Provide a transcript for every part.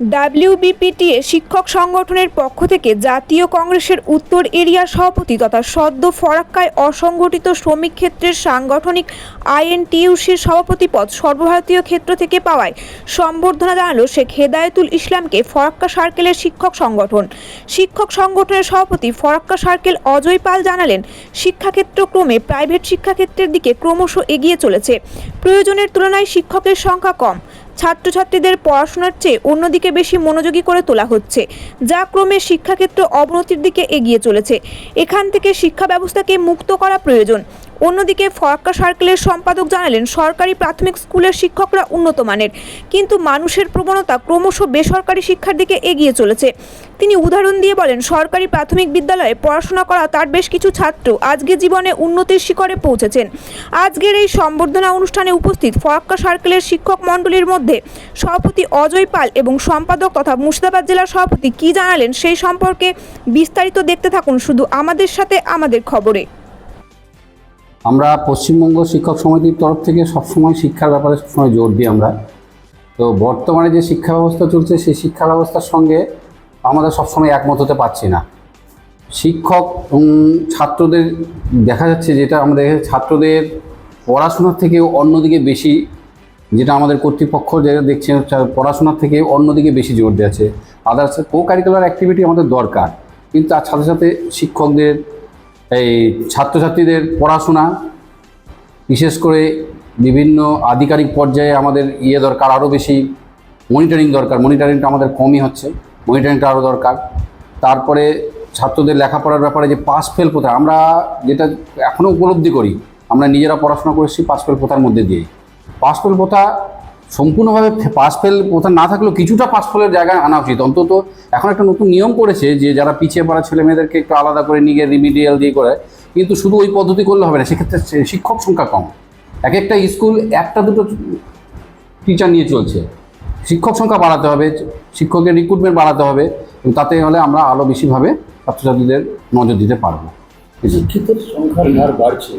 ডাব্লিউবিপিটিএ শিক্ষক সংগঠনের পক্ষ থেকে জাতীয় কংগ্রেসের উত্তর এরিয়ার সভাপতি তথা সদ্য ফরাক্কায় অসংগঠিত শ্রমিক ক্ষেত্রের সাংগঠনিক আইএনটিইউসির সভাপতি পদ সর্বভারতীয় ক্ষেত্র থেকে পাওয়ায় সম্বর্ধনা জানালো শেখ হেদায়তুল ইসলামকে ফরাক্কা সার্কেলের শিক্ষক সংগঠন। শিক্ষক সংগঠনের সভাপতি ফরাক্কা সার্কেল অজয় পাল জানালেন শিক্ষাক্ষেত্র ক্রমে প্রাইভেট শিক্ষাক্ষেত্রের দিকে ক্রমশ এগিয়ে চলেছে। প্রয়োজনের তুলনায় শিক্ষকের সংখ্যা কম। ছাত্রছাত্রীদের পড়াশোনার চেয়ে অন্যদিকে বেশি মনোযোগী করে তোলা হচ্ছে, যা ক্রমে শিক্ষাক্ষেত্র অবনতির দিকে এগিয়ে চলেছে। এখান থেকে শিক্ষা ব্যবস্থাকে মুক্ত করা প্রয়োজন। অন্যদিকে ফরাক্কা সার্কেলের সম্পাদক জানালেন, সরকারি প্রাথমিক স্কুলের শিক্ষকরা উন্নত মানের, কিন্তু মানুষের প্রবণতা ক্রমশ বেসরকারি শিক্ষার দিকে এগিয়ে চলেছে। তিনি উদাহরণ দিয়ে বলেন, সরকারি প্রাথমিক বিদ্যালয়ে পড়াশোনা করা তার বেশ কিছু ছাত্র আজকে জীবনে উন্নতির শিখরে পৌঁছেছেন। আজকের এই সম্বর্ধনা অনুষ্ঠানে উপস্থিত ফরাক্কা সার্কেলের শিক্ষক মণ্ডলীর মধ্যে সভাপতি অজয় পাল এবং সম্পাদক তথা মুর্শিদাবাদ জেলার সভাপতি কি জানালেন, সেই সম্পর্কে বিস্তারিত দেখতে থাকুন শুধু আমাদের সাথে আমাদের খবরে। আমরা পশ্চিমবঙ্গ শিক্ষক সমিতির তরফ থেকে সবসময় শিক্ষার ব্যাপারে সবসময় জোর দিই আমরা। তো বর্তমানে যে শিক্ষা ব্যবস্থা চলছে, সেই শিক্ষা ব্যবস্থার সঙ্গে আমাদের সবসময় একমত হতে পারছি না। শিক্ষক ছাত্রদের দেখা যাচ্ছে যেটা আমাদের ছাত্রদের পড়াশোনার থেকে অন্যদিকে বেশি যেটা আমাদের কর্তৃপক্ষ যেটা দেখছে পড়াশোনার থেকে অন্যদিকে বেশি জোর দিয়েছে আদার্স কো কারিকুলার অ্যাক্টিভিটি আমাদের দরকার। কিন্তু তার সাথে সাথে শিক্ষকদের এই ছাত্রছাত্রীদের পড়াশোনা, বিশেষ করে বিভিন্ন আধিকারিক পর্যায়ে আমাদের ইয়ে দরকার, আরও বেশি মনিটরিং দরকার। মনিটরিংটা আমাদের কমই হচ্ছে মনিটরিংটা আরও দরকার। তারপরে ছাত্রদের লেখাপড়ার ব্যাপারে যে পাস ফেল প্রথা আমরা যেটা এখনও উপলব্ধি করি, আমরা নিজেরা পড়াশোনা করেছি পাস ফেল প্রথার মধ্যে দিয়ে। পাস ফেল প্রথা সম্পূর্ণভাবে পাস ফেল প্রথা না থাকলেও কিছুটা পাস ফেলের জায়গায় আনা উচিত। অন্তত এখন একটা নতুন নিয়ম করেছে যে যারা পিছিয়ে পড়া ছেলে মেয়েদেরকে একটু আলাদা করে নিয়ে রিমিডিয়াল দিয়ে করে, কিন্তু শুধু ওই পদ্ধতি করলে হবে না, সেক্ষেত্রে শিক্ষক সংখ্যা কম। এক একটা স্কুল একটা দুটো টিচার নিয়ে চলছে। শিক্ষক সংখ্যা বাড়াতে হবে, শিক্ষকের রিক্রুটমেন্ট বাড়াতে হবে, এবং তাতে হলে আমরা আরও বেশিভাবে ছাত্রছাত্রীদের নজর দিতে পারব। শিক্ষিতের সংখ্যার হার বাড়ছে।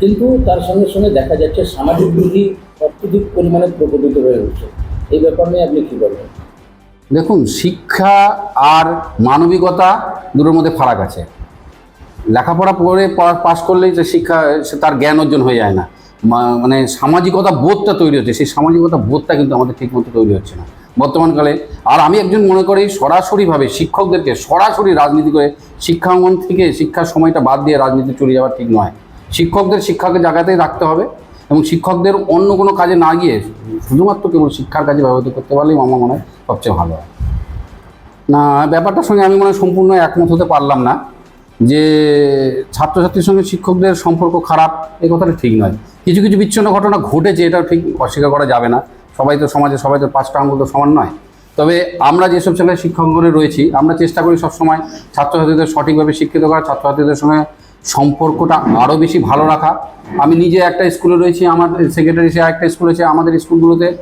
কিন্তু তার সঙ্গে সঙ্গে দেখা যাচ্ছে সামাজিক বিধি অত্যধিক পরিমাণে প্রকটিত হয়ে উঠছে। এই ব্যাপার নিয়ে আপনি কী বলবেন? দেখুন, শিক্ষা আর মানবিকতা দুটোর মধ্যে ফারাক আছে। লেখাপড়া পড়ে, পাশ করলেই যে শিক্ষা তার জ্ঞান অর্জন হয়ে যায় না। মানে সামাজিকতা বোধটা তৈরি হচ্ছে। সেই সামাজিকতা বোধটা কিন্তু আমাদের ঠিকমতো তৈরি হচ্ছে না। বর্তমানকালে আর আমি একজন মনে করি, সরাসরিভাবে শিক্ষকদেরকে সরাসরি রাজনীতি করে শিক্ষাঙ্গন থেকে শিক্ষার সময়টা বাদ দিয়ে রাজনীতি চলে যাওয়া ঠিক নয়। শিক্ষকদের শিক্ষাকে জায়গাতেই রাখতে হবে এবং শিক্ষকদের অন্য কোনো কাজে না গিয়ে শুধুমাত্র কেবল শিক্ষার কাজে ব্যবহৃত করতে পারলেই আমার মনে হয় সবচেয়ে ভালো হয়। না, ব্যাপারটার সঙ্গে আমি মনে সম্পূর্ণ একমত হতে পারলাম না যে ছাত্রছাত্রীর সঙ্গে শিক্ষকদের সম্পর্ক খারাপ এই কথাটা ঠিক নয়। কিছু কিছু বিচ্ছিন্ন ঘটনা ঘটেছে এটা ঠিক অস্বীকার করা যাবে না। সবাই তো সমাজে, সবাই তো পাঁচটা আঙুল তো সমান নয়। তবে আমরা যেসব ছেলে শিক্ষকগণে রয়েছি, আমরা চেষ্টা করি সবসময় ছাত্রছাত্রীদের সঠিকভাবে শিক্ষিত করা, ছাত্রছাত্রীদের সঙ্গে সম্পর্কটা আরও বেশি ভালো রাখা। আমি নিজে একটা স্কুলে রয়েছি, আমার সেক্রেটারি সে একটা স্কুল আছে আমাদের স্কুলগুলোতে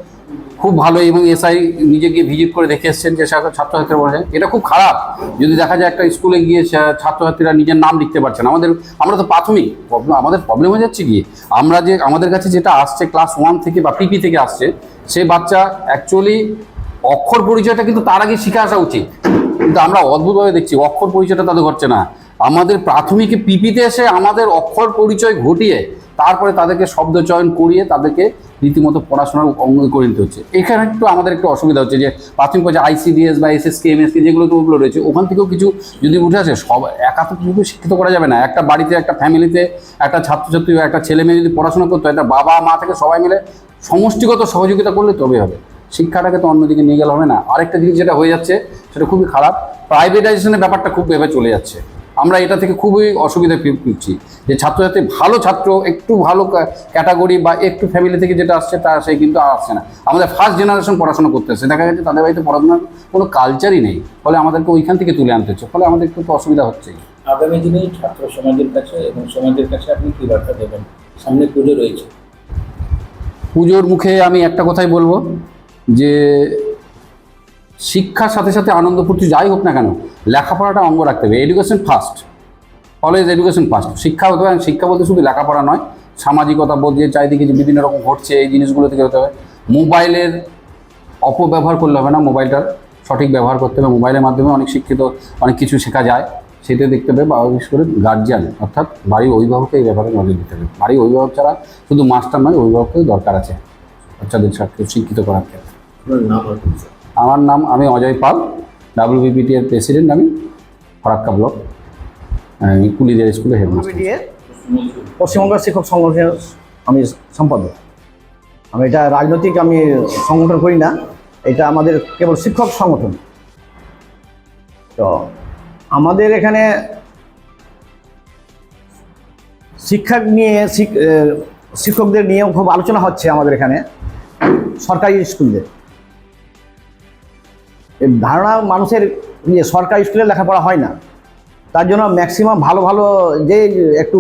খুব ভালো এবং এসআই নিজে গিয়ে ভিজিট করে দেখে এসছেন যে সা- ছাত্রছাত্রীরা বলছে, এটা খুব খারাপ। যদি দেখা যায় একটা স্কুলে গিয়ে ছাত্রছাত্রীরা নিজের নাম লিখতে পারছে না। আমাদের, আমরা তো প্রাথমিক আমাদের প্রবলেম হয়ে যাচ্ছে কি আমরা যে, আমাদের কাছে যেটা আসছে ক্লাস ওয়ান থেকে বা পিপি থেকে আসছে, সে বাচ্চা অ্যাকচুয়ালি অক্ষর পরিচয়টা কিন্তু তার আগে শিখে আসা উচিত। কিন্তু আমরা অদ্ভুতভাবে দেখছি, অক্ষর পরিচয়টা তাদের ঘটছে না। আমাদের প্রাথমিকে পিপিতে এসে আমাদের অক্ষর পরিচয় ঘটিয়ে তারপরে তাদেরকে শব্দ চয়ন করিয়ে তাদেরকে রীতিমতো পড়াশোনার অঙ্গ করে নিতে হচ্ছে। এখানে একটু আমাদের একটু অসুবিধা হচ্ছে যে প্রাথমিক পর্যায়ে আইসিডিএস বা এসএসকে এমএসকে যেগুলো ওগুলো রয়েছে, ওখান থেকেও কিছু যদি উঠে আসে, সব একা তো কিছু শিক্ষিত করা যাবে না। একটা বাড়িতে, একটা ফ্যামিলিতে, একটা ছাত্রছাত্রী একটা ছেলে মেয়ে যদি পড়াশোনা করতে, একটা বাবা মা থেকে সবাই মিলে সমষ্টিগত সহযোগিতা করলে তবে হবে। শিক্ষাটাকে তো অন্যদিকে নিয়ে গেলে হবে না। আরেকটা জিনিস যেটা হয়ে যাচ্ছে, সেটা খুবই খারাপ। প্রাইভেটাইজেশনের ব্যাপারটা খুব ভেবে চলে যাচ্ছে। আমরা এটা থেকে খুবই অসুবিধা করছি যে ছাত্রছাত্রী ভালো ছাত্র একটু ভালো ক্যাটাগরি বা একটু ফ্যামিলি থেকে যেটা আসছে তা সে কিন্তু আর আসছে না। আমাদের ফার্স্ট জেনারেশন পড়াশোনা করতে আসছে দেখা গেছে তাদের বাড়িতে পড়াশোনার কোনো কালচারই নেই। ফলে আমাদেরকে ওইখান থেকে তুলে আনতে হচ্ছে। ফলে আমাদের একটু অসুবিধা হচ্ছেই। আগামী দিনে ছাত্র সমাজের কাছে এবং সমাজের কাছে আপনি কী বার্তা দেবেন? সামনে পুজো রয়েছে। পুজোর মুখে আমি একটা কথাই বলব যে শিক্ষার সাথে সাথে আনন্দ ফুর্তি যাই হোক না কেন, লেখাপড়াটা অঙ্গ রাখতে হবে। Education first always education first শিক্ষা হতে হবে, শিক্ষা বলতে শুধু লেখাপড়া নয়, সামাজিকতা বোধ যে চারিদিকে যে বিভিন্ন রকম ঘটছে, এই জিনিসগুলো থেকে হতে হবে। মোবাইলের অপব্যবহার করলে হবে না, মোবাইলটার সঠিক ব্যবহার করতে হবে। মোবাইলের মাধ্যমে অনেক শিক্ষিত, অনেক কিছু শেখা যায়, সেটা দেখতে হবে বা বিশেষ করে গার্জিয়ান অর্থাৎ বাড়ির অভিভাবককে এই ব্যাপারে নজর দিতে হবে। বাড়ির অভিভাবক ছাড়া শুধু মাস্টার নয় অভিভাবকেও দরকার আছে, বাচ্চাদের শিক্ষিত করার ক্ষেত্রে। আমার নাম, আমি অজয় পাল ডাব্লিউবিপিটি এর প্রেসিডেন্ট আমি ফরাক্কা ব্লক আমি কুলিদের স্কুলে হেডমাস্টার পশ্চিমবঙ্গ শিক্ষক সংগঠনের আমি সম্পাদক। আমি এটা রাজনৈতিক আমি সংগঠন করি না, এটা আমাদের কেবল শিক্ষক সংগঠন। তো আমাদের এখানে শিক্ষা নিয়ে শিক্ষকদের নিয়েও খুব আলোচনা হচ্ছে আমাদের এখানে, সরকারি স্কুলদের। ধারণা মানুষের যে সরকারি স্কুলে লেখাপড়া হয় না, তার জন্য ম্যাক্সিমাম ভালো ভালো যে একটু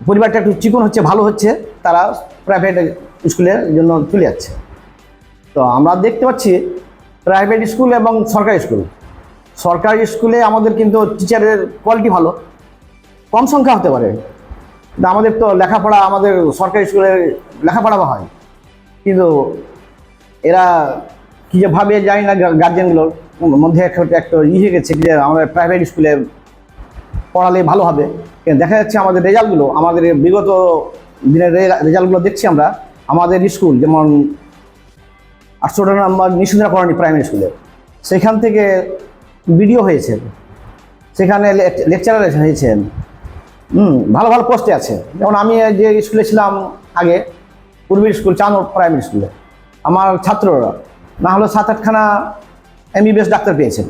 পরিবারটা একটু চিকন হচ্ছে, ভালো হচ্ছে, তারা প্রাইভেট স্কুলের জন্য চলে যাচ্ছে। তো আমরা দেখতে পাচ্ছি প্রাইভেট স্কুল এবং সরকারি স্কুল সরকারি স্কুলে আমাদের কিন্তু টিচারের কোয়ালিটি ভালো, কম সংখ্যা হতে পারে। আমাদের তো লেখাপড়া, আমাদের সরকারি স্কুলে লেখাপড়া হয়। কিন্তু এরা কী যে ভাবে জানি না গার্জেনগুলোর মধ্যে একটা একটা ইয়ে গেছে যে আমাদের প্রাইভেট স্কুলে পড়ালে ভালো হবে। দেখা যাচ্ছে আমাদের রেজাল্টগুলো, আমাদের বিগত দিনের রেজাল্টগুলো দেখছি আমরা, আমাদের স্কুল যেমন আটশো নম্বর নিশুদ্রা করানি প্রাইমারি স্কুলে সেখান থেকে ভিডিও হয়েছে। সেখানে লেকচারার হয়েছেন। হুম, ভালো ভালো পোস্টে আছে। যেমন আমি যে স্কুলে ছিলাম আগে, পূর্বের স্কুল চাঁদর প্রাইমারি স্কুলে আমার ছাত্ররা। না হলে সাত আটখানা এমবিবিএস ডাক্তার পেয়েছেন।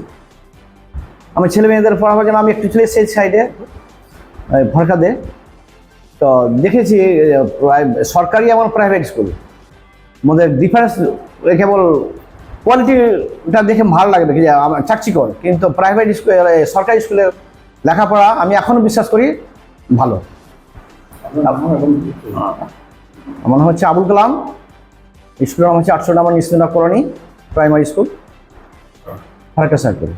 আমি ছেলে মেয়েদের পড়াবার জন্য আমি একটু চলে সেই সাইডে ভরকাদে। তো দেখেছি সরকারি এবং প্রাইভেট স্কুল মধ্যে ডিফারেন্স কেবল কোয়ালিটিটা দেখে ভালো লাগবে যে আমার চাকচিকর। কিন্তু প্রাইভেট স্কুল সরকারি স্কুলে লেখাপড়া আমি এখনও বিশ্বাস করি ভালো। আমার হচ্ছে আবুল কালাম। স্কুলের নাম হচ্ছে আটশো number Nishchinta colony primary school Farakka circle